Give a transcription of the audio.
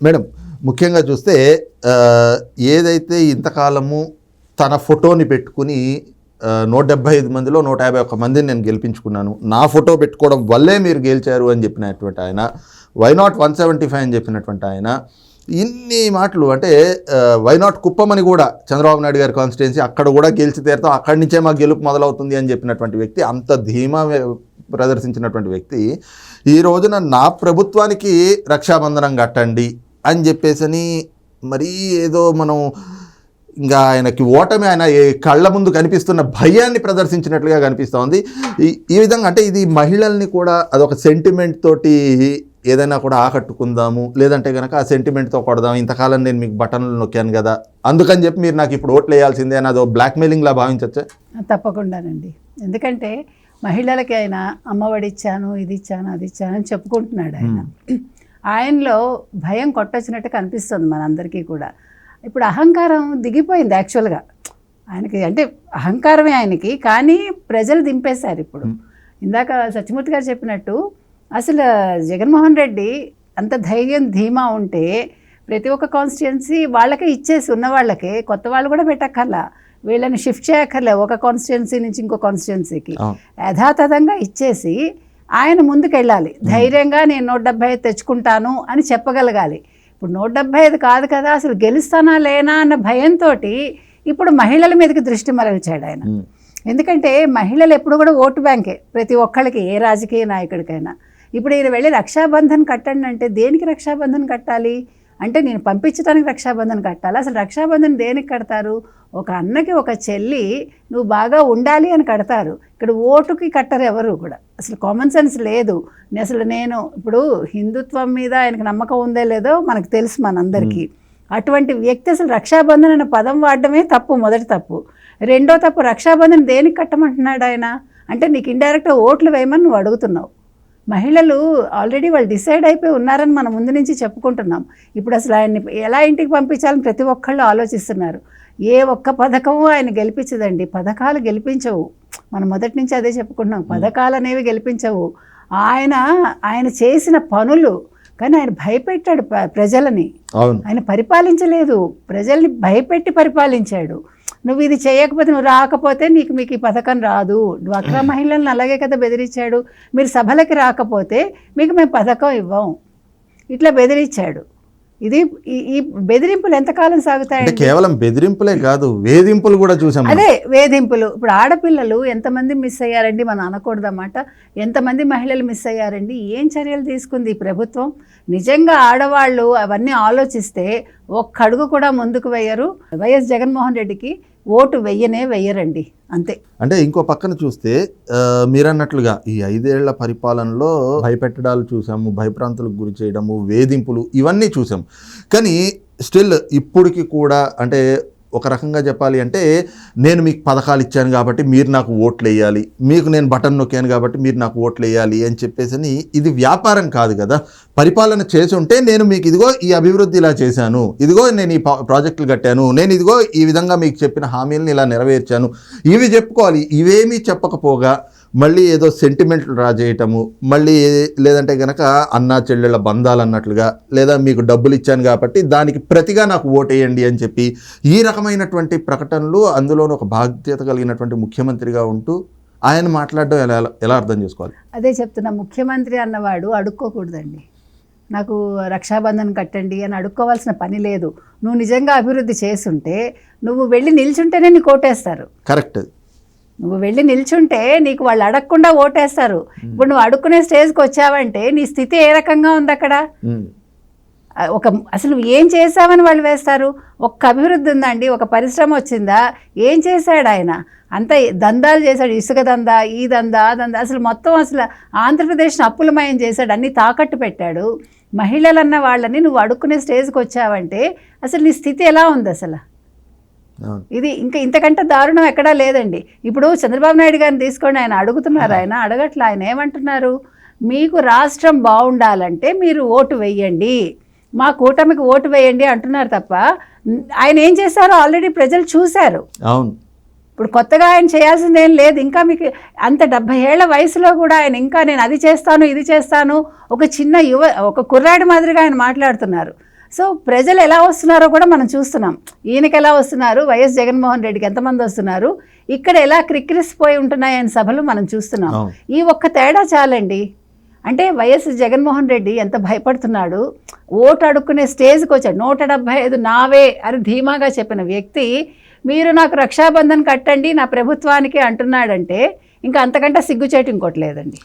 Madam ముఖ్యంగా చూస్తే ఏదైతే ఇంతకాలము తన ఫోటోని పెట్టుకుని నూట డెబ్బై ఐదు మందిలో నూట యాభై ఒక్క మందిని నేను గెలిపించుకున్నాను. నా ఫోటో పెట్టుకోవడం వల్లే మీరు గెలిచారు అని చెప్పినటువంటి ఆయన why not one seventy five అని చెప్పినటువంటి ఆయన ఇన్ని మాటలు అంటే వై నాట్ కుప్పమని కూడా చంద్రబాబు నాయుడు గారి కాన్స్టిట్యున్సీ అక్కడ కూడా గెలిచి తీరుతాం అక్కడి నుంచే మా గెలుపు మొదలవుతుంది అని చెప్పినటువంటి వ్యక్తి అంత ధీమా ప్రదర్శించినటువంటి వ్యక్తి ఈ రోజున నా ప్రభుత్వానికి రక్షాబంధనం కట్టండి. అని చెప్పేసని మరీ ఏదో మనం ఇంకా ఆయనకి ఓటమి ఆయన కళ్ళ ముందు కనిపిస్తున్న భయాన్ని ప్రదర్శించినట్లుగా కనిపిస్తూ ఉంది. ఈ ఈ విధంగా అంటే ఇది మహిళల్ని కూడా అదొక సెంటిమెంట్ తోటి ఏదైనా కూడా ఆకట్టుకుందాము లేదంటే కనుక ఆ సెంటిమెంట్తో కొడదాం ఇంతకాలం నేను మీకు బటన్లు నొక్కాను కదా అందుకని చెప్పి మీరు నాకు ఇప్పుడు ఓట్లు వేయాల్సిందే అని అదో బ్లాక్మెయిలింగ్లా భావించచ్చా? తప్పకుండానండి. ఎందుకంటే మహిళలకి ఆయన అమ్మఒడి ఇచ్చాను ఇది ఇచ్చాను అది ఇచ్చాను అని చెప్పుకుంటున్నాడు ఆయన. ఆయనలో భయం కొట్టొచ్చినట్టు కనిపిస్తుంది మనందరికీ కూడా. ఇప్పుడు అహంకారం దిగిపోయింది యాక్చువల్గా ఆయనకి అంటే అహంకారమే ఆయనకి కానీ ప్రజలు దింపేశారు ఇప్పుడు. ఇందాక సత్యమూర్తి గారు చెప్పినట్టు అసలు జగన్మోహన్ రెడ్డి అంత ధైర్యం ధీమా ఉంటే ప్రతి ఒక్క కాన్స్టిట్యున్సీ వాళ్ళకే ఇచ్చేసి ఉన్న వాళ్ళకే కొత్త వాళ్ళు కూడా పెట్టక్కర్లా. వీళ్ళని షిఫ్ట్ చేయక్కర్లే ఒక కాన్స్టిట్యున్సీ నుంచి ఇంకో కాన్స్టిట్యున్సీకి. యథాతథంగా ఇచ్చేసి ఆయన ముందుకెళ్ళాలి. ధైర్యంగా నేను నూట డెబ్బై ఐదు తెచ్చుకుంటాను అని చెప్పగలగాలి. ఇప్పుడు నూట డెబ్బై ఐదు కాదు కదా అసలు గెలుస్తానా లేనా అన్న భయంతో ఇప్పుడు మహిళల మీదకి దృష్టి మరల్చాడు ఆయన. ఎందుకంటే మహిళలు ఎప్పుడు కూడా ఓటు బ్యాంకే ప్రతి ఒక్కళ్ళకి ఏ రాజకీయ నాయకుడికైనా. ఇప్పుడు ఈయన వెళ్ళి రక్షాబంధన్ కట్టండి అంటే దేనికి రక్షాబంధన్ కట్టాలి? అంటే నేను పంపించడానికి రక్షాబంధన్ కట్టాలి? అసలు రక్షాబంధన్ దేనికి కడతారు? ఒక అన్నకి ఒక చెల్లి నువ్వు బాగా ఉండాలి అని కడతారు. ఇక్కడ ఓటుకి కట్టరు ఎవరు కూడా. అసలు కామన్ సెన్స్ లేదు. అసలు నేను ఇప్పుడు హిందుత్వం మీద ఆయనకు నమ్మకం ఉందో లేదో మనకు తెలుసు మనందరికీ. అటువంటి వ్యక్తి అసలు రక్షాబంధన్ అనే పదం వాడడమే తప్పు మొదటి తప్పు. రెండో తప్పు రక్షాబంధన్ దేనికి కట్టమంటున్నాడు ఆయన? అంటే నీకు ఇండైరెక్ట్గా ఓట్లు వేయమని నువ్వు అడుగుతున్నావు. మహిళలు ఆల్రెడీ వాళ్ళు డిసైడ్ అయిపోయి ఉన్నారని మనం ముందు నుంచి చెప్పుకుంటున్నాం. ఇప్పుడు అసలు ఆయన్ని ఎలా ఇంటికి పంపించాలని ప్రతి ఒక్కళ్ళు ఆలోచిస్తున్నారు. ఏ ఒక్క పథకము ఆయన గెలిపించదండి. పథకాలు గెలిపించవు. మనం మొదటి నుంచి అదే చెప్పుకుంటున్నాం. పథకాలు అనేవి గెలిపించవు. ఆయన ఆయన చేసిన పనులు కానీ ఆయన భయపెట్టాడు ప్ర- ప్రజలని. ఆయన పరిపాలించలేదు. ప్రజల్ని భయపెట్టి పరిపాలించాడు. నువ్వు ఇది చేయకపోతే నువ్వు రాకపోతే నీకు మీకు ఈ పథకం రాదు. డ్వాక్రా మహిళలను అలాగే కదా బెదిరించాడు. మీరు సభలకి రాకపోతే మీకు మేము పథకం ఇవ్వం. ఇట్లా బెదిరించాడు. ఇది ఈ- ఈ బెదిరింపులు ఎంతకాలం అంటే సాగుతాయండి కేవలం బెదిరింపులే కాదు వేధింపులు కూడా చూసాం. అదే వేధింపులు. ఇప్పుడు ఆడపిల్లలు ఎంతమంది మిస్ అయ్యారండి? మనం అనకూడదన్నమాట. ఎంతమంది మహిళలు మిస్ అయ్యారండి? ఏం చర్యలు తీసుకుంది ఈ ప్రభుత్వం? నిజంగా ఆడవాళ్ళు అవన్నీ ఆలోచిస్తే ఒక్కడుగు కూడా ముందుకు వేయరు. వైఎస్ జగన్మోహన్ రెడ్డికి ఓటు వెయ్యనే వెయ్యరండి. అంతే. అంటే ఇంకో పక్కన చూస్తే మీరన్నట్లుగా ఈ ఐదేళ్ళ పరిపాలనలో భయపెట్టడాలు చూసాము భయప్రాంతులకు గురి చేయడము వేధింపులు ఇవన్నీ చూసాము కానీ స్టిల్ ఇప్పటికి కూడా అంటే ఒక రకంగా చెప్పాలి అంటే నేను మీకు పథకాలు ఇచ్చాను కాబట్టి మీరు నాకు ఓట్లు వేయాలి మీకు నేను బటన్ నొక్కాను కాబట్టి మీరు నాకు ఓట్లు వేయాలి అని చెప్పేసి అని ఇది వ్యాపారం కాదు కదా. పరిపాలన చేసి ఉంటే నేను మీకు ఇదిగో ఈ అభివృద్ధి ఇలా చేశాను ఇదిగో నేను ఈ పా- ప్రాజెక్టులు కట్టాను నేను ఇదిగో ఈ విధంగా మీకు చెప్పిన హామీలను ఇలా నెరవేర్చాను. ఇవి చెప్పుకోవాలి ఇవేమీ చెప్పకపోగా మళ్ళీ ఏదో సెంటిమెంట్ డ్రా చేయటము మళ్ళీ లేదంటే గనక అన్నా చెల్లెళ్ళ బంధాలు అన్నట్లుగా లేదా మీకు డబ్బులు ఇచ్చాను కాబట్టి దానికి ప్రతిగా నాకు ఓటేయండి అని చెప్పి ఈ రకమైనటువంటి ప్రకటనలు అందులోనూ ఒక బాధ్యత కలిగినటువంటి ముఖ్యమంత్రిగా ఉంటూ ఆయన మాట్లాడడం ఎలా ఎలా అర్థం చేసుకోవాలి? అదే చెప్తున్నా ముఖ్యమంత్రి అన్నవాడు అడుక్కోకూడదండి. నాకు రక్షాబంధన్ కట్టండి అని అడుక్కోవాల్సిన పని లేదు. నువ్వు నిజంగా అభివృద్ధి చేసుంటే నువ్వు వెళ్ళి నిల్చుంటేనే నీకు ఓటేస్తారు. కరెక్ట్. నువ్వు వెళ్ళి నిల్చుంటే నీకు వాళ్ళు అడగకుండా ఓటేస్తారు. ఇప్పుడు నువ్వు అడుక్కునే స్టేజ్కి వచ్చావంటే నీ స్థితి ఏ రకంగా ఉంది అక్కడ? ఒక అసలు నువ్వు ఏం చేసావని వాళ్ళు వేస్తారు? ఒక్క అభివృద్ధి ఉందండి ఒక పరిశ్రమ వచ్చిందా? ఏం చేశాడు ఆయన? అంత దందాలు చేశాడు ఇసుక దందా ఈ దందా ఆ దందా. అసలు మొత్తం అసలు ఆంధ్రప్రదేశ్ని అప్పులమయం చేశాడు అన్ని తాకట్టు పెట్టాడు. మహిళలన్న వాళ్ళని నువ్వు అడుక్కునే స్టేజ్కి వచ్చావంటే అసలు నీ స్థితి ఎలా ఉంది అసలు? ఇది ఇంకా ఇంతకంటే దారుణం ఎక్కడా లేదండి. ఇప్పుడు చంద్రబాబు నాయుడు గారిని తీసుకోండి ఆయన అడుగుతున్నారు ఆయన అడగట్ల ఆయన ఏమంటున్నారు? మీకు రాష్ట్రం బాగుండాలంటే మీరు ఓటు వేయండి. మా కూటమికి ఓటు వేయండి అంటున్నారు తప్ప ఆయన ఏం చేశారో ఆల్రెడీ ప్రజలు చూశారు. అవును. ఇప్పుడు కొత్తగా ఆయన చేయాల్సింది ఏం లేదు. ఇంకా మీకు అంత డెబ్బై ఏళ్ళ వయసులో కూడా ఆయన ఇంకా నేను అది చేస్తాను ఇది చేస్తాను ఒక చిన్న యువ ఒక కుర్రాడి మాదిరిగా ఆయన మాట్లాడుతున్నారు. సో ప్రజలు ఎలా వస్తున్నారో కూడా మనం చూస్తున్నాం. ఈయనకి ఎలా వస్తున్నారు? వైఎస్ జగన్మోహన్ రెడ్డికి ఎంతమంది వస్తున్నారు? ఇక్కడ ఎలా క్రిక్కిరిసిపోయి ఉంటున్నాయని సభలు మనం చూస్తున్నాం. ఈ ఒక్క తేడా చాలండి. అంటే వైఎస్ జగన్మోహన్ రెడ్డి ఎంత భయపడుతున్నాడు? ఓటు అడుక్కునే స్టేజ్కి వచ్చాడు. నూట డెబ్బై ఐదు నావే అని ధీమాగా చెప్పిన వ్యక్తి మీరు నాకు రక్షాబంధన్ కట్టండి నా ప్రభుత్వానికి అంటున్నాడంటే ఇంకా అంతకంటే సిగ్గుచేటు ఇంకోటి లేదండి.